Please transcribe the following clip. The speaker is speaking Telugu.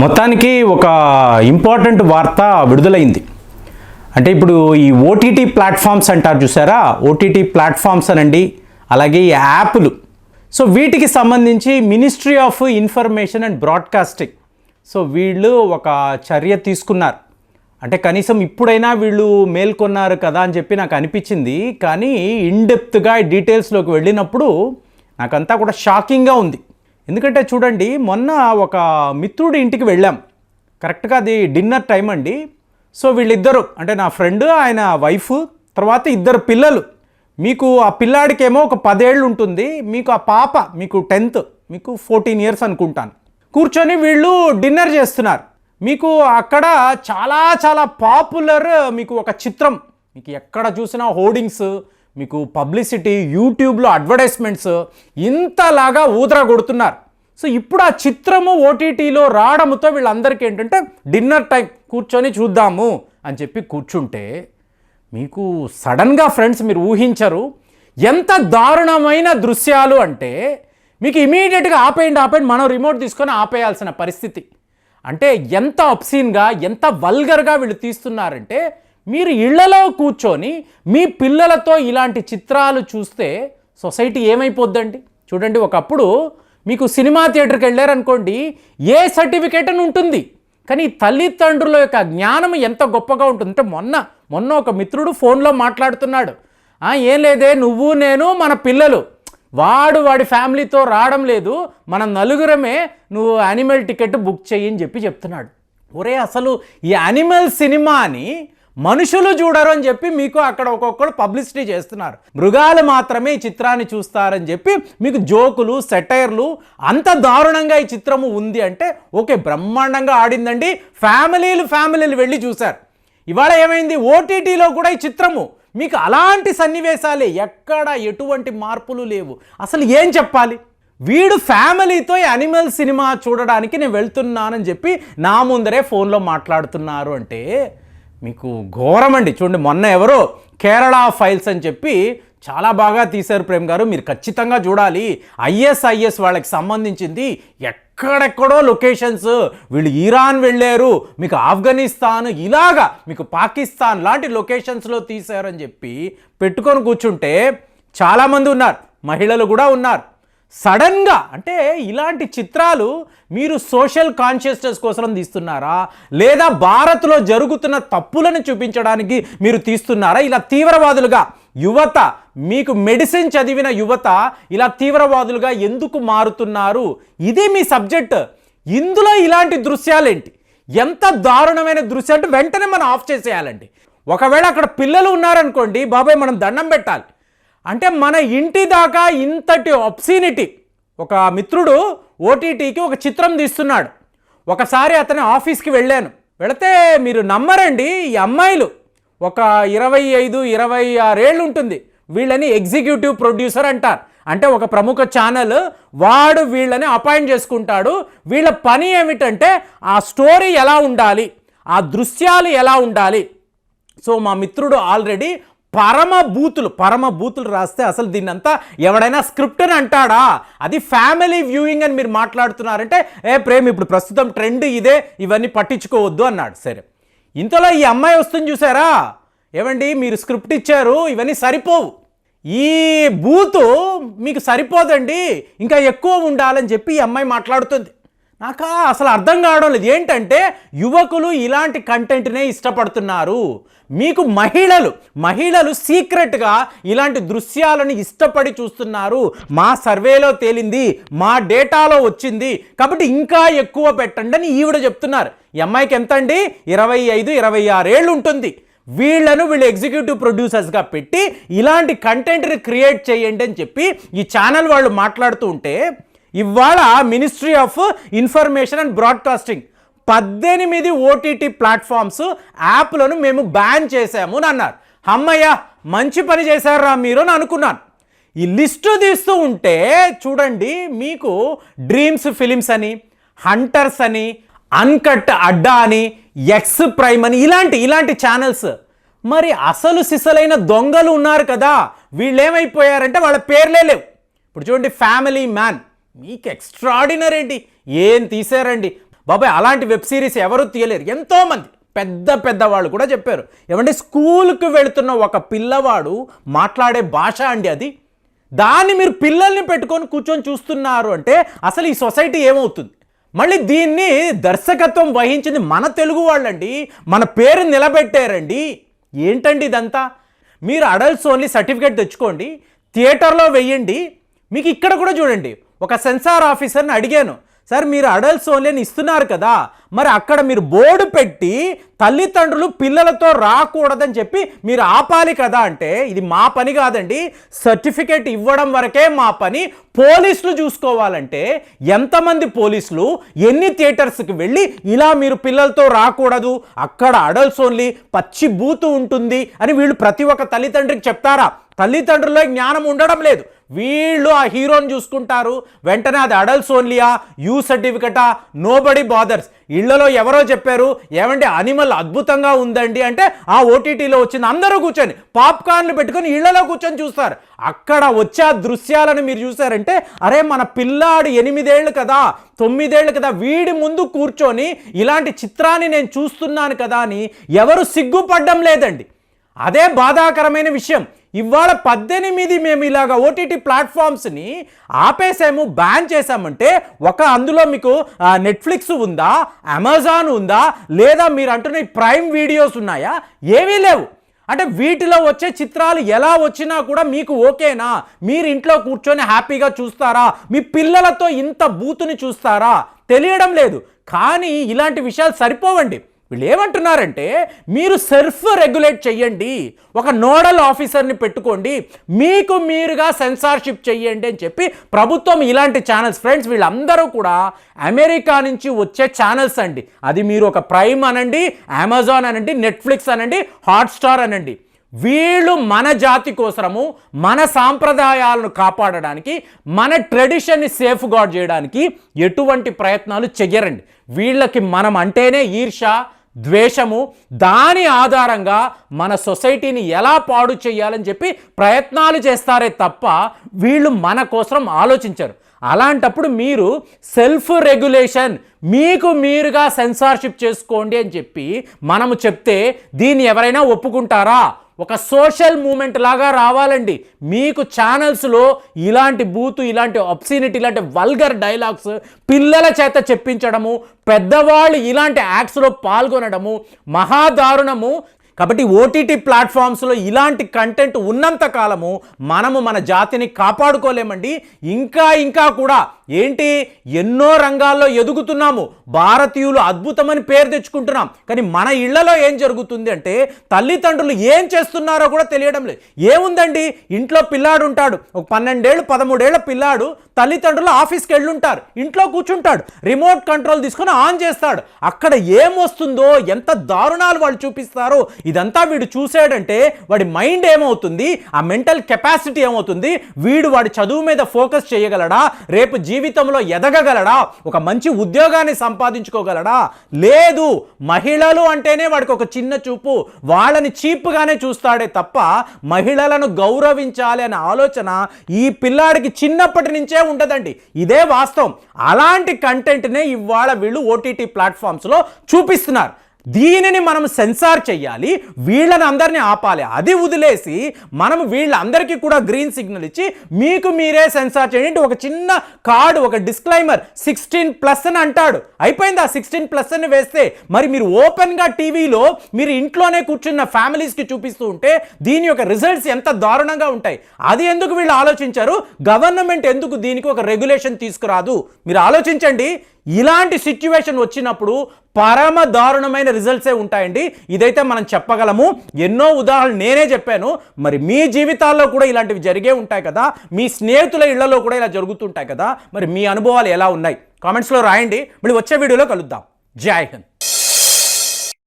మొత్తానికి ఒక ఇంపార్టెంట్ వార్త విడుదలైంది. అంటే ఇప్పుడు ఈ ఓటీటీ ప్లాట్ఫామ్స్ అంటారు చూసారా? ఓటీటీ ప్లాట్ఫామ్స్ అనండి అలాగే ఈ యాప్లు. సో వీటికి సంబంధించి ministry of information and broadcasting. So వీళ్ళు ఒక చర్య తీసుకున్నారు. అంటే కనీసం ఇప్పుడైనా వీళ్ళు మేల్కొన్నారు కదా అని చెప్పి నాకు అనిపించింది. కానీ ఇన్డెప్త్గా డీటెయిల్స్లోకి వెళ్ళినప్పుడు నాకంతా కూడా షాకింగ్గా ఉంది. ఎందుకంటే చూడండి మొన్న ఒక మిత్రుడి ఇంటికి వెళ్ళాం. కరెక్ట్గా అది డిన్నర్ టైం అండి. సో వీళ్ళిద్దరు అంటే నా ఫ్రెండ్ ఆయన వైఫ్ తర్వాత ఇద్దరు పిల్లలు. మీకు ఆ పిల్లాడికేమో ఒక పదేళ్ళు ఉంటుంది. మీకు ఆ పాప మీకు టెన్త్ మీకు ఫోర్టీన్ ఇయర్స్ అనుకుంటాను. కూర్చొని వీళ్ళు డిన్నర్ చేస్తున్నారు. మీకు అక్కడ చాలా చాలా పాపులర్ మీకు ఒక చిత్రం. మీకు ఎక్కడ చూసినా హోర్డింగ్స్ మీకు పబ్లిసిటీ యూట్యూబ్లో అడ్వర్టైజ్మెంట్స్ ఇంతలాగా ఊదర కొడుతున్నారు. సో ఇప్పుడు ఆ చిత్రము ఓటీటీలో రావడంతో వీళ్ళందరికీ ఏంటంటే డిన్నర్ టైం కూర్చొని చూద్దాము అని చెప్పి కూర్చుంటే మీకు సడన్గా ఫ్రెండ్స్ మీరు ఊహించరు. ఎంత దారుణమైన దృశ్యాలు అంటే మీకు ఇమీడియట్గా ఆపేయండి ఆపేయండి మనం రిమోట్ తీసుకొని ఆపేయాల్సిన పరిస్థితి. అంటే ఎంత అప్సీన్గా ఎంత వల్గర్గా వీళ్ళు తీస్తున్నారంటే మీరు ఇళ్ళలో కూర్చొని మీ పిల్లలతో ఇలాంటి చిత్రాలు చూస్తే సొసైటీ ఏమైపోద్దండి? చూడండి ఒకప్పుడు మీకు సినిమా థియేటర్కి వెళ్ళారనుకోండి ఏ సర్టిఫికేట్ అని ఉంటుంది? కానీ తల్లిదండ్రుల యొక్క జ్ఞానం ఎంత గొప్పగా ఉంటుంది? అంటే మొన్న మొన్న ఒక మిత్రుడు ఫోన్లో మాట్లాడుతున్నాడు. ఏం లేదే నువ్వు నేను మన పిల్లలు. వాడు వాడి ఫ్యామిలీతో రావడం లేదు. మన నలుగురమే నువ్వు యానిమల్ టికెట్ బుక్ చెయ్యి అని చెప్పి చెప్తున్నాడు. ఒరే అసలు ఈ యానిమల్ సినిమాని మనుషులు చూడరు అని చెప్పి మీకు అక్కడ ఒక్కొక్కరు పబ్లిసిటీ చేస్తున్నారు. మృగాలు మాత్రమే ఈ చిత్రాన్ని చూస్తారని చెప్పి మీకు జోకులు సెటైర్లు అంత దారుణంగా ఈ చిత్రము ఉంది అంటే ఓకే బ్రహ్మాండంగా ఆడిందండి. ఫ్యామిలీలు ఫ్యామిలీలు వెళ్ళి చూశారు. ఇవాళ ఏమైంది? ఓటీటీలో కూడా ఈ చిత్రము. మీకు అలాంటి సన్నివేశాలే ఎక్కడ ఎటువంటి మార్పులు లేవు. అసలు ఏం చెప్పాలి? వీడు ఫ్యామిలీతో యానిమల్ సినిమా చూడడానికి నేను వెళ్తున్నానని చెప్పి నా ముందరే ఫోన్లో మాట్లాడుతున్నారు అంటే మీకు ఘోరమండి. చూడండి మొన్న ఎవరో కేరళ ఫైల్స్ అని చెప్పి చాలా బాగా తీశారు ప్రేమ్ గారు. మీరు ఖచ్చితంగా చూడాలి. ఐఎస్ఐఎస్ వాళ్ళకి సంబంధించింది ఎక్కడెక్కడో లొకేషన్స్. వీళ్ళు ఇరాన్ వెళ్ళారు మీకు ఆఫ్ఘనిస్తాన్ ఇలాగా మీకు పాకిస్తాన్ లాంటి లొకేషన్స్లో తీశారని చెప్పి పెట్టుకొని కూర్చుంటే చాలామంది ఉన్నారు. మహిళలు కూడా ఉన్నారు. సడన్గా అంటే ఇలాంటి చిత్రాలు మీరు సోషల్ కాన్షియస్నెస్ కోసం తీస్తున్నారా? లేదా భారత్లో జరుగుతున్న తప్పులను చూపించడానికి మీరు తీస్తున్నారా? ఇలా తీవ్రవాదులుగా యువత మీకు మెడిసిన్ చదివిన యువత ఇలా తీవ్రవాదులుగా ఎందుకు మారుతున్నారు? ఇది మీ సబ్జెక్ట్. ఇందులో ఇలాంటి దృశ్యాలేంటి? ఎంత దారుణమైన దృశ్యం అంటే వెంటనే మనం ఆఫ్ చేసేయాలండి. ఒకవేళ అక్కడ పిల్లలు ఉన్నారనుకోండి బాబాయ్ మనం దండం పెట్టాలి. అంటే మన ఇంటి దాకా ఇంతటి అప్సీనిటీ ఒక మిత్రుడు ఓటీటీకి ఒక చిత్రం తీస్తున్నాడు. ఒకసారి అతని ఆఫీస్కి వెళ్ళాను. వెళితే మీరు నమ్మరండి ఈ అమ్మాయిలు ఒక ఇరవై ఐదు ఇరవై ఆరేళ్ళు ఉంటుంది వీళ్ళని ఎగ్జిక్యూటివ్ ప్రొడ్యూసర్ అంటారు. అంటే ఒక ప్రముఖ ఛానల్ వాడు వీళ్ళని అపాయింట్ చేసుకుంటాడు. వీళ్ళ పని ఏమిటంటే ఆ స్టోరీ ఎలా ఉండాలి ఆ దృశ్యాలు ఎలా ఉండాలి. సో మా మిత్రుడు ఆల్రెడీ పరమ బూతులు పరమ బూతులు రాస్తే అసలు దీన్నంతా ఎవడైనా స్క్రిప్ట్ అని అంటాడా? అది ఫ్యామిలీ వ్యూయింగ్ అని మీరు మాట్లాడుతున్నారంటే ఏ ప్రేమ్ ఇప్పుడు ప్రస్తుతం ట్రెండ్ ఇదే ఇవన్నీ పట్టించుకోవద్దు అన్నాడు. సరే. ఇంతలో ఈ అమ్మాయి వస్తుంది చూసారా? ఏమండి మీరు స్క్రిప్ట్ ఇచ్చారు ఇవన్నీ సరిపోవు. ఈ బూతు మీకు సరిపోదండి ఇంకా ఎక్కువ ఉండాలని చెప్పి ఈ అమ్మాయి మాట్లాడుతుంది. నాకు అసలు అర్థం కావడం లేదు. ఏంటంటే యువకులు ఇలాంటి కంటెంట్నే ఇష్టపడుతున్నారు. మీకు మహిళలు మహిళలు సీక్రెట్గా ఇలాంటి దృశ్యాలను ఇష్టపడి చూస్తున్నారు. మా సర్వేలో తేలింది మా డేటాలో వచ్చింది. కాబట్టి ఇంకా ఎక్కువ పెట్టండి అని ఈవిడ చెప్తున్నారు. ఈ అమ్మాయికి ఎంత అండి ఇరవై ఐదు ఇరవై ఆరేళ్ళు ఉంటుంది. వీళ్ళను వీళ్ళు ఎగ్జిక్యూటివ్ ప్రొడ్యూసర్స్గా పెట్టి ఇలాంటి కంటెంట్ని క్రియేట్ చేయండి అని చెప్పి ఈ ఛానల్ వాళ్ళు మాట్లాడుతూ ఉంటే ఇవాళ ministry of information and broadcasting పద్దెనిమిది ఓటీటీ ప్లాట్ఫామ్స్ యాప్లను మేము బ్యాన్ చేశాము అని అన్నారు. అమ్మయ్య మంచి పని చేశారా మీరు అని అనుకున్నాను. ఈ లిస్టు తీస్తూ ఉంటే చూడండి మీకు డ్రీమ్స్ ఫిలిమ్స్ అని హంటర్స్ అని అన్కట్ అడ్డా అని ఎక్స్ ప్రైమ్ అని ఇలాంటి ఇలాంటి ఛానల్స్ మరి అసలు సిసలైన దొంగలు ఉన్నారు కదా. వీళ్ళు ఏమైపోయారంటే వాళ్ళ పేర్లే లేవు. ఇప్పుడు చూడండి ఫ్యామిలీ మ్యాన్ మీకు ఎక్స్ట్రాడినరీ ఏంటి? ఏం తీసారండి బాబాయ్ అలాంటి వెబ్ సిరీస్ ఎవరు తీయలేరు. ఎంతోమంది పెద్ద పెద్ద వాళ్ళు కూడా చెప్పారు. ఏమంటే స్కూల్కి వెళుతున్న ఒక పిల్లవాడు మాట్లాడే భాష అండి అది. దాన్ని మీరు పిల్లల్ని పెట్టుకొని కూర్చొని చూస్తున్నారు అంటే అసలు ఈ సొసైటీ ఏమవుతుంది? మళ్ళీ దీన్ని దర్శకత్వం వహించింది మన తెలుగు వాళ్ళండి. మన పేరు నిలబెట్టారండి. ఏంటండి ఇదంతా? మీరు అడల్ట్స్ ఓన్లీ సర్టిఫికేట్ తెచ్చుకోండి. థియేటర్లో వెయ్యండి. మీకు ఇక్కడ కూడా చూడండి. ఒక సెన్సార్ ఆఫీసర్ని అడిగాను. సార్ మీరు అడల్ట్స్ ఓన్లీని ఇస్తున్నారు కదా మరి అక్కడ మీరు బోర్డు పెట్టి తల్లిదండ్రులు పిల్లలతో రాకూడదని చెప్పి మీరు ఆపాలి కదా అంటే ఇది మా పని కాదండి. సర్టిఫికేట్ ఇవ్వడం వరకే మా పని. పోలీసులు చూసుకోవాలంటే ఎంతమంది పోలీసులు ఎన్ని థియేటర్స్కి వెళ్ళి ఇలా మీరు పిల్లలతో రాకూడదు? అక్కడ అడల్ట్స్ ఓన్లీ పచ్చి బూతు ఉంటుంది అని వీళ్ళు ప్రతి ఒక్క తల్లిదండ్రికి చెప్తారా? తల్లిదండ్రుల్లో జ్ఞానం ఉండడం లేదు. వీళ్ళు ఆ హీరోని చూసుకుంటారు. వెంటనే అది అడల్ట్స్ ఓన్లీయా యూ సర్టిఫికెటా నో బడీ బాదర్స్ ఇళ్ళలో ఎవరో చెప్పారు ఏమంటే అనిమల్ అద్భుతంగా ఉందండి అంటే ఆ ఓటీటీలో వచ్చింది అందరూ కూర్చొని పాప్కార్న్లు పెట్టుకొని ఇళ్ళలో కూర్చొని చూస్తారు. అక్కడ వచ్చే దృశ్యాలను మీరు చూసారంటే అరే మన పిల్లాడు ఎనిమిదేళ్ళు కదా తొమ్మిదేళ్ళు కదా వీడి ముందు కూర్చొని ఇలాంటి చిత్రాన్ని నేను చూస్తున్నాను కదా అని ఎవరు సిగ్గుపడ్డం లేదండి. అదే బాధాకరమైన విషయం. ఇవాళ పద్దెనిమిది మేము ఇలాగ ఓటీటీ ప్లాట్ఫామ్స్ని ఆపేసాము బ్యాన్ చేసామంటే ఒక అందులో మీకు నెట్ఫ్లిక్స్ ఉందా అమెజాన్ ఉందా లేదా మీరు అంటున్న ప్రైమ్ వీడియోస్ ఉన్నాయా? ఏమీ లేవు. అంటే వీటిలో వచ్చే చిత్రాలు ఎలా వచ్చినా కూడా మీకు ఓకేనా? మీరు ఇంట్లో కూర్చొని హ్యాపీగా చూస్తారా? మీ పిల్లలతో ఇంత బూతుని చూస్తారా? తెలియడం లేదు. కానీ ఇలాంటి విషయాలు సరిపోవండి. వీళ్ళు ఏమంటున్నారంటే మీరు సెల్ఫ్ రెగ్యులేట్ చెయ్యండి ఒక నోడల్ ఆఫీసర్ని పెట్టుకోండి మీకు మీరుగా సెన్సార్షిప్ చెయ్యండి అని చెప్పి ప్రభుత్వం ఇలాంటి ఛానల్స్ ఫ్రెండ్స్ వీళ్ళందరూ కూడా అమెరికా నుంచి వచ్చే ఛానల్స్ అండి. అది మీరు ఒక ప్రైమ్ అనండి అమెజాన్ అనండి నెట్ఫ్లిక్స్ అనండి హాట్స్టార్ అనండి. వీళ్ళు మన జాతి కోసము మన సాంప్రదాయాలను కాపాడడానికి మన ట్రెడిషన్ని సేఫ్ గార్డ్ చేయడానికి ఎటువంటి ప్రయత్నాలు చెయ్యరండి. వీళ్ళకి మనం అంటేనే ఈర్ష ద్వేషము దాని ఆధారంగా మన సొసైటీని ఎలా పాడు చేయాలని చెప్పి ప్రయత్నాలు చేస్తారే తప్ప వీళ్ళు మన కోసం ఆలోచించరు. అలాంటప్పుడు మీరు సెల్ఫ్ రెగ్యులేషన్ మీకు మీరుగా సెన్సార్షిప్ చేసుకోండి అని చెప్పి మనము చెప్తే దీన్ని ఎవరైనా ఒప్పుకుంటారా? ఒక సోషల్ మూమెంట్ లాగా రావాలండి. మీకు ఛానల్స్లో ఇలాంటి బూతు ఇలాంటి అబ్సినిటీ ఇలాంటి వల్గర్ డైలాగ్స్ పిల్లల చేత చెప్పించడము పెద్దవాళ్ళు ఇలాంటి యాక్ట్స్లో పాల్గొనడము మహాదారుణము కాబట్టి ఓటీటీ ప్లాట్ఫామ్స్లో ఇలాంటి కంటెంట్ ఉన్నంత కాలము మనము మన జాతిని కాపాడుకోలేమండి. ఇంకా ఇంకా కూడా ఏంటి? ఎన్నో రంగాల్లో ఎదుగుతున్నాము. భారతీయులు అద్భుతమని పేరు తెచ్చుకుంటున్నాం. కానీ మన ఇళ్ళలో ఏం జరుగుతుంది అంటే తల్లిదండ్రులు ఏం చేస్తున్నారో కూడా తెలియడం లేదు. ఏముందండి? ఇంట్లో పిల్లాడు ఉంటాడు. ఒక పన్నెండేళ్ళు పదమూడేళ్ళ పిల్లాడు తల్లిదండ్రులు ఆఫీస్కి వెళ్ళుంటారు. ఇంట్లో కూర్చుంటాడు. రిమోట్ కంట్రోల్ తీసుకొని ఆన్ చేస్తాడు. అక్కడ ఏమొస్తుందో ఎంత దారుణాలు వాళ్ళు చూపిస్తారో ఇదంతా వీడు చూసాడంటే వాడి మైండ్ ఏమవుతుంది? ఆ మెంటల్ కెపాసిటీ ఏమవుతుంది? వీడు వాడి చదువు మీద ఫోకస్ చేయగలడా? రేపు జీవితంలో ఎదగగలడా? ఒక మంచి ఉద్యోగాన్ని సంపాదించుకోగలడా? లేదు మహిళలు అంటేనే వాడికి ఒక చిన్న చూపు. వాళ్ళని చీప్గానే చూస్తాడే తప్ప మహిళలను గౌరవించాలి అనే ఆలోచన ఈ పిల్లాడికి చిన్నప్పటి నుంచే ఉండదండి. ఇదే వాస్తవం. అలాంటి కంటెంట్నే ఇవాళ వీళ్ళు ఓటీటీ ప్లాట్ఫామ్స్లో చూపిస్తున్నారు. దీనిని మనం సెన్సార్ చెయ్యాలి వీళ్ళని అందరినీ ఆపాలి. అది వదిలేసి మనం వీళ్ళందరికీ కూడా గ్రీన్ సిగ్నల్ ఇచ్చి మీకు మీరే సెన్సార్ చేయండి ఒక చిన్న కార్డు ఒక డిస్క్లైమర్ సిక్స్టీన్ ప్లస్ అని అంటాడు. అయిపోయింది? ఆ సిక్స్టీన్ ప్లస్ అని వేస్తే మరి మీరు ఓపెన్గా టీవీలో మీరు ఇంట్లోనే కూర్చున్న ఫ్యామిలీస్కి చూపిస్తూ ఉంటే దీని యొక్క రిజల్ట్స్ ఎంత దారుణంగా ఉంటాయి. అది ఎందుకు వీళ్ళు ఆలోచించారు? గవర్నమెంట్ ఎందుకు దీనికి ఒక రెగ్యులేషన్ తీసుకురాదు? మీరు ఆలోచించండి. ఇలాంటి సిచ్యువేషన్ వచ్చినప్పుడు పరమ దారుణమైన రిజల్ట్సే ఉంటాయండి? ఇదైతే మనం చెప్పగలము. ఎన్నో ఉదాహరణలు నేనే చెప్పాను. మరి మీ జీవితాల్లో కూడా ఇలాంటివి జరిగే ఉంటాయి కదా? మీ స్నేహితుల ఇళ్ళలో కూడా ఇలా జరుగుతుంటాయి కదా? మరి మీ అనుభవాలు ఎలా ఉన్నాయి? కామెంట్స్లో రాయండి. మళ్ళీ వచ్చే వీడియోలో కలుద్దాం. జై హింద్.